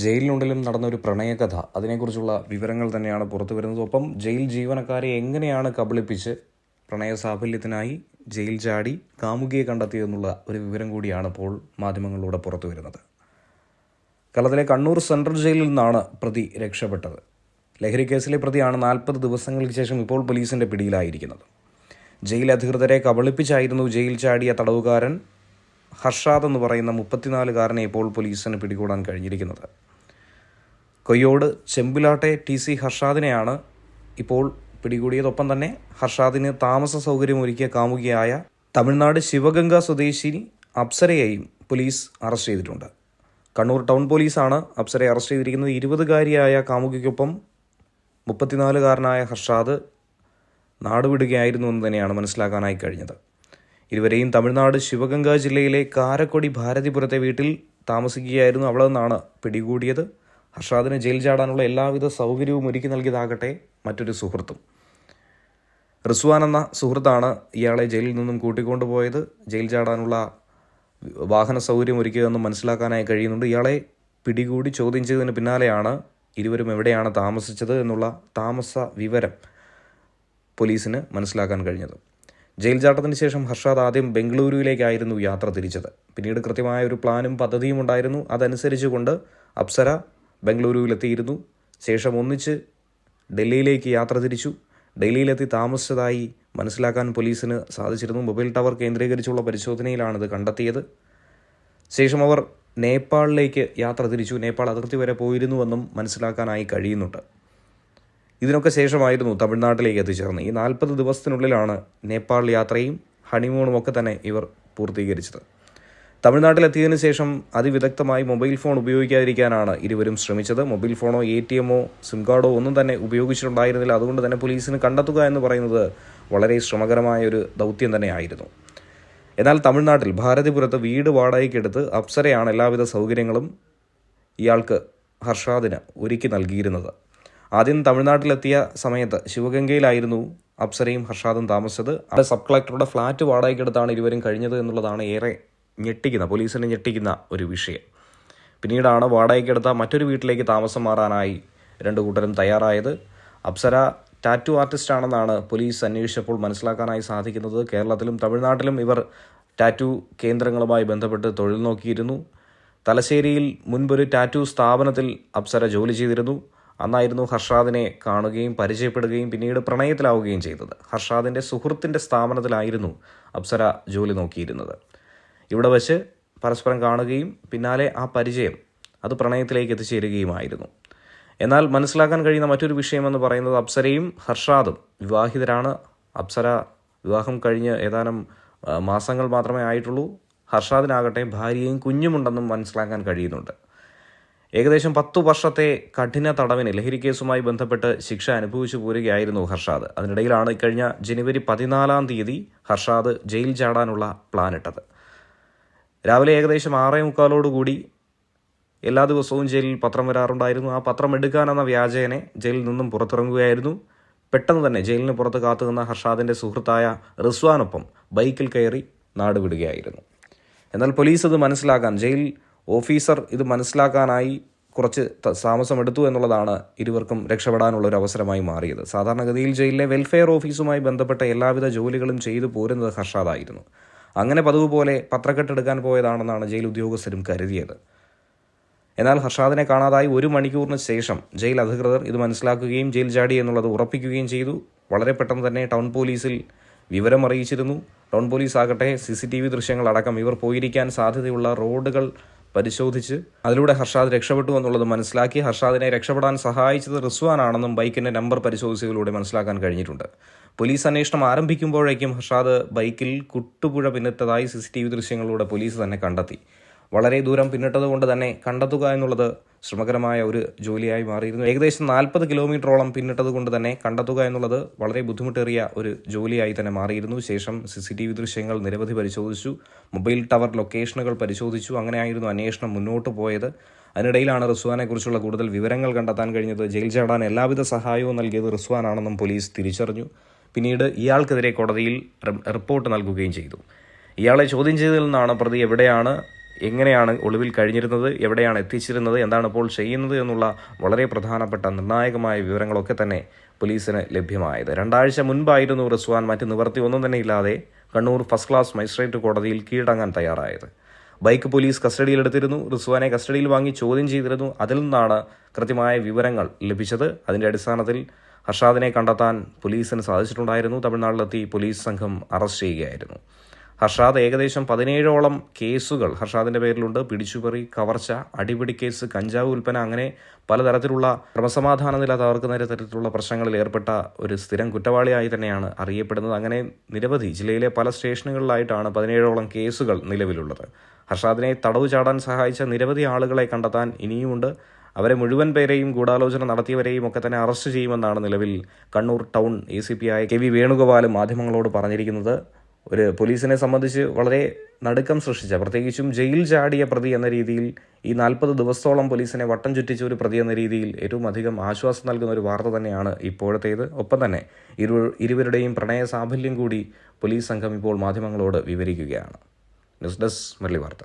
ജയിലിനുള്ളിലും നടന്ന ഒരു പ്രണയകഥ. അതിനെക്കുറിച്ചുള്ള വിവരങ്ങൾ തന്നെയാണ് പുറത്തു വരുന്നത്. ഒപ്പം ജയിൽ ജീവനക്കാരെ എങ്ങനെയാണ് കബളിപ്പിച്ച് പ്രണയ സാഫല്യത്തിനായി ജയിൽ ചാടി കാമുകിയെ കണ്ടെത്തിയെന്നുള്ള ഒരു വിവരം കൂടിയാണ് ഇപ്പോൾ മാധ്യമങ്ങളിലൂടെ പുറത്തു വരുന്നത്. കേരളത്തിലെ കണ്ണൂർ സെൻട്രൽ ജയിലിൽ നിന്നാണ് പ്രതി രക്ഷപ്പെട്ടത്. ലഹരി കേസിലെ പ്രതിയാണ് നാൽപ്പത് ദിവസങ്ങൾക്ക് ശേഷം ഇപ്പോൾ പോലീസിന്റെ പിടിയിലായിരിക്കുന്നത്. ജയിൽ അധികൃതരെ കബളിപ്പിച്ചായിരുന്നു ജയിൽ ചാടിയ തടവുകാരൻ ഹർഷാദ് എന്ന് പറയുന്ന മുപ്പത്തിനാലുകാരനെ ഇപ്പോൾ പോലീസിന് പിടികൂടാൻ കഴിഞ്ഞിരിക്കുന്നത്. കൊയ്യോട് ചെമ്പുലാട്ടെ ടി സി ഹർഷാദിനെയാണ് ഇപ്പോൾ പിടികൂടിയതൊപ്പം തന്നെ ഹർഷാദിന് താമസ സൗകര്യം ഒരുക്കിയ കാമുകിയായ തമിഴ്നാട് ശിവഗംഗ സ്വദേശിനി അപ്സരയെയും പോലീസ് അറസ്റ്റ് ചെയ്തിട്ടുണ്ട്. കണ്ണൂർ ടൗൺ പോലീസാണ് അപ്സരയെ അറസ്റ്റ് ചെയ്തിരിക്കുന്നത്. ഇരുപതുകാരിയായ കാമുകിക്കൊപ്പം മുപ്പത്തിനാലുകാരനായ ഹർഷാദ് നാടുവിടുകയായിരുന്നു എന്ന് തന്നെയാണ് മനസ്സിലാക്കാനായി കഴിഞ്ഞത്. ഇരുവരെയും തമിഴ്നാട് ശിവഗംഗ ജില്ലയിലെ കാരക്കൊടി ഭാരതിപുരത്തെ വീട്ടിൽ താമസിക്കുകയായിരുന്നു. അവിടെ നിന്നാണ് പിടികൂടിയത്. ഹർഷാദിന് ജയിൽ ചാടാനുള്ള എല്ലാവിധ സൗകര്യവും ഒരുക്കി നൽകിയതാകട്ടെ മറ്റൊരു സുഹൃത്തും. റിസ്വാൻ എന്ന സുഹൃത്താണ് ഇയാളെ ജയിലിൽ നിന്നും കൂട്ടിക്കൊണ്ടുപോയത്. ജയിൽ ചാടാനുള്ള വാഹന സൗകര്യം ഒരുക്കിയതെന്ന് മനസ്സിലാക്കാനായി കഴിയുന്നുണ്ട്. ഇയാളെ പിടികൂടി ചോദ്യം ചെയ്തതിന് പിന്നാലെയാണ് ഇരുവരും എവിടെയാണ് താമസിച്ചത് എന്നുള്ള താമസ വിവരം പോലീസിന് മനസ്സിലാക്കാൻ കഴിഞ്ഞത്. ജയിൽ ചാട്ടത്തിന് ശേഷം ഹർഷാദ് ആദ്യം ബംഗളൂരുവിലേക്കായിരുന്നു യാത്ര തിരിച്ചത്. പിന്നീട് കൃത്യമായ ഒരു പ്ലാനും പദ്ധതിയും ഉണ്ടായിരുന്നു. അതനുസരിച്ചുകൊണ്ട് അപ്സര ബംഗളൂരുവിലെത്തിയിരുന്നു. ശേഷം ഒന്നിച്ച് ഡൽഹിയിലേക്ക് യാത്ര തിരിച്ചു. ഡൽഹിയിലെത്തി താമസിച്ചതായി മനസ്സിലാക്കാൻ പോലീസിന് സാധിച്ചിരുന്നു. മൊബൈൽ ടവർ കേന്ദ്രീകരിച്ചുള്ള പരിശോധനയിലാണ് ഇത് കണ്ടെത്തിയത്. ശേഷം അവർ നേപ്പാളിലേക്ക് യാത്ര തിരിച്ചു. നേപ്പാൾ അതിർത്തി വരെ പോയിരുന്നുവെന്നും മനസ്സിലാക്കാനായി കഴിയുന്നുണ്ട്. ഇതിനൊക്കെ ശേഷമായിരുന്നു തമിഴ്നാട്ടിലേക്ക് എത്തിച്ചേർന്നത്. ഈ നാൽപ്പത് ദിവസത്തിനുള്ളിലാണ് നേപ്പാൾ യാത്രയും ഹണിമൂണും ഒക്കെ തന്നെ ഇവർ പൂർത്തീകരിച്ചത്. തമിഴ്നാട്ടിലെത്തിയതിനു ശേഷം അതിവിദഗ്ധമായി മൊബൈൽ ഫോൺ ഉപയോഗിക്കാതിരിക്കാനാണ് ഇരുവരും ശ്രമിച്ചത്. മൊബൈൽ ഫോണോ എ ടി എമ്മോ സിം കാർഡോ ഒന്നും തന്നെ ഉപയോഗിച്ചിട്ടുണ്ടായിരുന്നില്ല. അതുകൊണ്ട് തന്നെ പോലീസിന് കണ്ടെത്തുക എന്ന് പറയുന്നത് വളരെ ശ്രമകരമായ ഒരു ദൗത്യം തന്നെയായിരുന്നു. എന്നാൽ തമിഴ്നാട്ടിൽ ഭാരതിപുരത്ത് വീട് വാടകയ്ക്കെടുത്ത് അപ്സരയാണ് എല്ലാവിധ സൗകര്യങ്ങളും ഇയാൾക്ക് ഹർഷാദിന് ഒരുക്കി നൽകിയിരുന്നത്. ആദ്യം തമിഴ്നാട്ടിലെത്തിയ സമയത്ത് ശിവഗംഗയിലായിരുന്നു അപ്സരയും ഹർഷാദും താമസിച്ചത്. അവിടെ സബ് കളക്ടറുടെ ഫ്ളാറ്റ് വാടകയ്ക്കെടുത്താണ് ഇരുവരും കഴിഞ്ഞത് എന്നുള്ളതാണ് ഏറെ ഞെട്ടിക്കുന്ന പോലീസിനെ ഞെട്ടിക്കുന്ന ഒരു വിഷയം. പിന്നീടാണ് വാടകയ്ക്കെടുത്ത മറ്റൊരു വീട്ടിലേക്ക് താമസം മാറാനായി രണ്ടു കൂട്ടരും തയ്യാറായത്. അപ്സര ടാറ്റു ആർട്ടിസ്റ്റ് ആണെന്നാണ് പോലീസ് അന്വേഷിച്ചപ്പോൾ മനസ്സിലാക്കാനായി സാധിക്കുന്നത്. കേരളത്തിലും തമിഴ്നാട്ടിലും ഇവർ ടാറ്റു കേന്ദ്രങ്ങളുമായി ബന്ധപ്പെട്ട് തൊഴിൽ നോക്കിയിരുന്നു. തലശ്ശേരിയിൽ മുൻപൊരു ടാറ്റു സ്ഥാപനത്തിൽ അപ്സര ജോലി ചെയ്തിരുന്നു. അന്നായിരുന്നു ഹർഷാദിനെ കാണുകയും പരിചയപ്പെടുകയും പിന്നീട് പ്രണയത്തിലാവുകയും ചെയ്തത്. ഹർഷാദിന്റെ സുഹൃത്തിന്റെ സ്ഥാപനത്തിലായിരുന്നു അപ്സര ജോലി നോക്കിയിരുന്നത്. ഇവിടെ വച്ച് പരസ്പരം കാണുകയും പിന്നാലെ ആ പരിചയം അത് പ്രണയത്തിലേക്ക് എത്തിച്ചേരുകയുമായിരുന്നു. എന്നാൽ മനസ്സിലാക്കാൻ കഴിയുന്ന മറ്റൊരു വിഷയമെന്ന് പറയുന്നത് അപ്സരയും ഹർഷാദും വിവാഹിതരാണ്. അപ്സര വിവാഹം കഴിഞ്ഞ് ഏതാനും മാസങ്ങൾ മാത്രമേ ആയിട്ടുള്ളൂ. ഹർഷാദിനാകട്ടെ ഭാര്യയും കുഞ്ഞുമുണ്ടെന്നും മനസ്സിലാക്കാൻ കഴിയുന്നുണ്ട്. ഏകദേശം പത്തു വർഷത്തെ കഠിന തടവിന് ലഹരി കേസുമായി ബന്ധപ്പെട്ട് ശിക്ഷ അനുഭവിച്ചു പോരുകയായിരുന്നു ഹർഷാദ്. അതിനിടയിലാണ് ഇക്കഴിഞ്ഞ ജനുവരി പതിനാലാം തീയതി ഹർഷാദ് ജയിൽ ചാടാനുള്ള പ്ലാനിട്ടത്. രാവിലെ ഏകദേശം ആറേ മുക്കാലോടുകൂടി എല്ലാ ദിവസവും ജയിലിൽ പത്രം വരാറുണ്ടായിരുന്നു. ആ പത്രം എടുക്കാനെന്ന വ്യാജേനെ ജയിലിൽ നിന്നും പുറത്തിറങ്ങുകയായിരുന്നു. പെട്ടെന്ന് തന്നെ ജയിലിന് പുറത്ത് കാത്തുനിന്ന ഹർഷാദിന്റെ സുഹൃത്തായ റിസ്വാനൊപ്പം ബൈക്കിൽ കയറി നാടുവിടുകയായിരുന്നു എന്നാൽ പോലീസ് ഇത് മനസ്സിലാക്കാൻ ജയിൽ ഓഫീസർ ഇത് മനസ്സിലാക്കാനായി കുറച്ച് താമസമെടുത്തു എന്നുള്ളതാണ് ഇരുവർക്കും രക്ഷപ്പെടാനുള്ള ഒരു അവസരമായി മാറിയത്. സാധാരണഗതിയിൽ ജയിലിലെ വെൽഫെയർ ഓഫീസുമായി ബന്ധപ്പെട്ട എല്ലാവിധ ജോലികളും ചെയ്തു പോരുന്നത് ഹർഷാദായിരുന്നു. അങ്ങനെ പതിവ് പോലെ പത്രക്കെട്ടെടുക്കാൻ പോയതാണെന്നാണ് ജയിൽ ഉദ്യോഗസ്ഥരും കരുതിയത്. എന്നാൽ ഹർഷാദിനെ കാണാതായി ഒരു മണിക്കൂറിന് ശേഷം ജയിൽ അധികൃതർ ഇത് മനസ്സിലാക്കുകയും ജയിൽ ചാടി എന്നുള്ളത് ഉറപ്പിക്കുകയും ചെയ്തു. വളരെ പെട്ടെന്ന് തന്നെ ടൗൺ പോലീസിൽ വിവരം അറിയിച്ചിരുന്നു. ടൗൺ പോലീസ് ആകട്ടെ സി സി ടി വി ദൃശ്യങ്ങളടക്കം ഇവർ പോയിരിക്കാൻ സാധ്യതയുള്ള റോഡുകൾ പരിശോധിച്ച് അതിലൂടെ ഹർഷാദ് രക്ഷപ്പെട്ടു എന്നുള്ളത് മനസ്സിലാക്കി ഹർഷാദിനെ രക്ഷപ്പെടാൻ സഹായിച്ചത് റിസ്വാനാണെന്നും ബൈക്കിന്റെ നമ്പർ പരിശോധിച്ചതിലൂടെ മനസ്സിലാക്കാൻ കഴിഞ്ഞിട്ടുണ്ട്. പോലീസ് അന്വേഷണം ആരംഭിക്കുമ്പോഴേക്കും ഹർഷാദ് ബൈക്കിൽ കുട്ടുപുഴ പിന്നിട്ടതായി സി സി ടി വി ദൃശ്യങ്ങളിലൂടെ പോലീസ് തന്നെ കണ്ടെത്തി. വളരെ ദൂരം പിന്നിട്ടതുകൊണ്ട് തന്നെ കണ്ടെത്തുക എന്നുള്ളത് ശ്രമകരമായ ഒരു ജോലിയായി മാറിയിരുന്നു. ഏകദേശം നാൽപ്പത് കിലോമീറ്ററോളം പിന്നിട്ടത് കൊണ്ട് തന്നെ കണ്ടെത്തുക എന്നുള്ളത് വളരെ ബുദ്ധിമുട്ടേറിയ ഒരു ജോലിയായി തന്നെ മാറിയിരുന്നു. ശേഷം സി സി ടി വി ദൃശ്യങ്ങൾ നിരവധി പരിശോധിച്ചു മൊബൈൽ ടവർ ലൊക്കേഷനുകൾ പരിശോധിച്ചു അങ്ങനെയായിരുന്നു അന്വേഷണം മുന്നോട്ട് പോയത്. അതിനിടയിലാണ് റിസ്വാനെക്കുറിച്ചുള്ള കൂടുതൽ വിവരങ്ങൾ കണ്ടെത്താൻ കഴിഞ്ഞത്. ജയിൽ ചാടാൻ എല്ലാവിധ സഹായവും നൽകിയത് റിസ്വാനാണെന്നും പോലീസ് തിരിച്ചറിഞ്ഞു. പിന്നീട് ഇയാൾക്കെതിരെ കോടതിയിൽ റിപ്പോർട്ട് നൽകുകയും ചെയ്തു. ഇയാളെ ചോദ്യം ചെയ്തതിൽ നിന്നാണ് പ്രതി എവിടെയാണ് എങ്ങനെയാണ് ഒളിവിൽ കഴിഞ്ഞിരുന്നത് എവിടെയാണ് എത്തിച്ചിരുന്നത് എന്താണ് ഇപ്പോൾ ചെയ്യുന്നത് എന്നുള്ള വളരെ പ്രധാനപ്പെട്ട നിർണായകമായ വിവരങ്ങളൊക്കെ തന്നെ പോലീസിന് ലഭ്യമായത്. രണ്ടാഴ്ച മുൻപായിരുന്നു റിസ്വാൻ മറ്റ് നിവർത്തി ഒന്നും തന്നെ ഇല്ലാതെ കണ്ണൂർ ഫസ്റ്റ് ക്ലാസ് മജിസ്ട്രേറ്റ് കോടതിയിൽ കീഴടങ്ങാൻ തയ്യാറായത്. ബൈക്ക് പോലീസ് കസ്റ്റഡിയിലെടുത്തിരുന്നു റിസ്വാനെ കസ്റ്റഡിയിൽ വാങ്ങി ചോദ്യം ചെയ്തിരുന്നു. അതിൽ നിന്നാണ് കൃത്യമായ വിവരങ്ങൾ ലഭിച്ചത്. അതിന്റെ അടിസ്ഥാനത്തിൽ ഹർഷാദിനെ കണ്ടെത്താൻ പോലീസിന് സാധിച്ചിട്ടുണ്ടായിരുന്നു. തമിഴ്നാട്ടിലെത്തി പോലീസ് സംഘം അറസ്റ്റ് ചെയ്യുകയായിരുന്നു. ഹർഷാദ് ഏകദേശം പതിനേഴോളം കേസുകൾ ഹർഷാദിന്റെ പേരിലുണ്ട്. പിടിച്ചുപറി കവർച്ച അടിപിടി കേസ് കഞ്ചാവ് വിൽപ്പന അങ്ങനെ പലതരത്തിലുള്ള ക്രമസമാധാന നില തകർക്കുന്ന തരത്തിലുള്ള പ്രശ്നങ്ങളിൽ ഏർപ്പെട്ട ഒരു സ്ഥിരം കുറ്റവാളിയായി തന്നെയാണ് അറിയപ്പെടുന്നത്. അങ്ങനെ നിരവധി ജില്ലയിലെ പല സ്റ്റേഷനുകളിലായിട്ടാണ് പതിനേഴോളം കേസുകൾ നിലവിലുള്ളത്. ഹർഷാദിനെ തടവ് ചാടാൻ സഹായിച്ച നിരവധി ആളുകളെ കണ്ടെത്താൻ ഇനിയുമുണ്ട്. അവരെ മുഴുവൻ പേരെയും ഗൂഢാലോചന നടത്തിയവരെയും ഒക്കെ തന്നെ അറസ്റ്റ് ചെയ്യുമെന്നാണ് നിലവിൽ Kannur town A C P ആയ കെ വി വേണുഗോപാലും മാധ്യമങ്ങളോട് പറഞ്ഞിരിക്കുന്നത്. ഒരു പോലീസിനെ സംബന്ധിച്ച് വളരെ നടുക്കം സൃഷ്ടിച്ച പ്രത്യേകിച്ചും ജയിൽ ചാടിയ പ്രതി എന്ന രീതിയിൽ ഈ നാൽപ്പത് ദിവസത്തോളം പോലീസിനെ വട്ടം ചുറ്റിച്ച ഒരു പ്രതി എന്ന രീതിയിൽ ഏറ്റവും അധികം ആശ്വാസം നൽകുന്ന ഒരു വാർത്ത തന്നെയാണ് ഇപ്പോഴത്തേത്. ഒപ്പം തന്നെ ഇരു ഇരുവരുടെയും പ്രണയ സാഫല്യം കൂടി പോലീസ് സംഘം ഇപ്പോൾ മാധ്യമങ്ങളോട് വിവരിക്കുകയാണ്. ന്യൂസ് ഡെസ്ക് മുരളി വാർത്ത.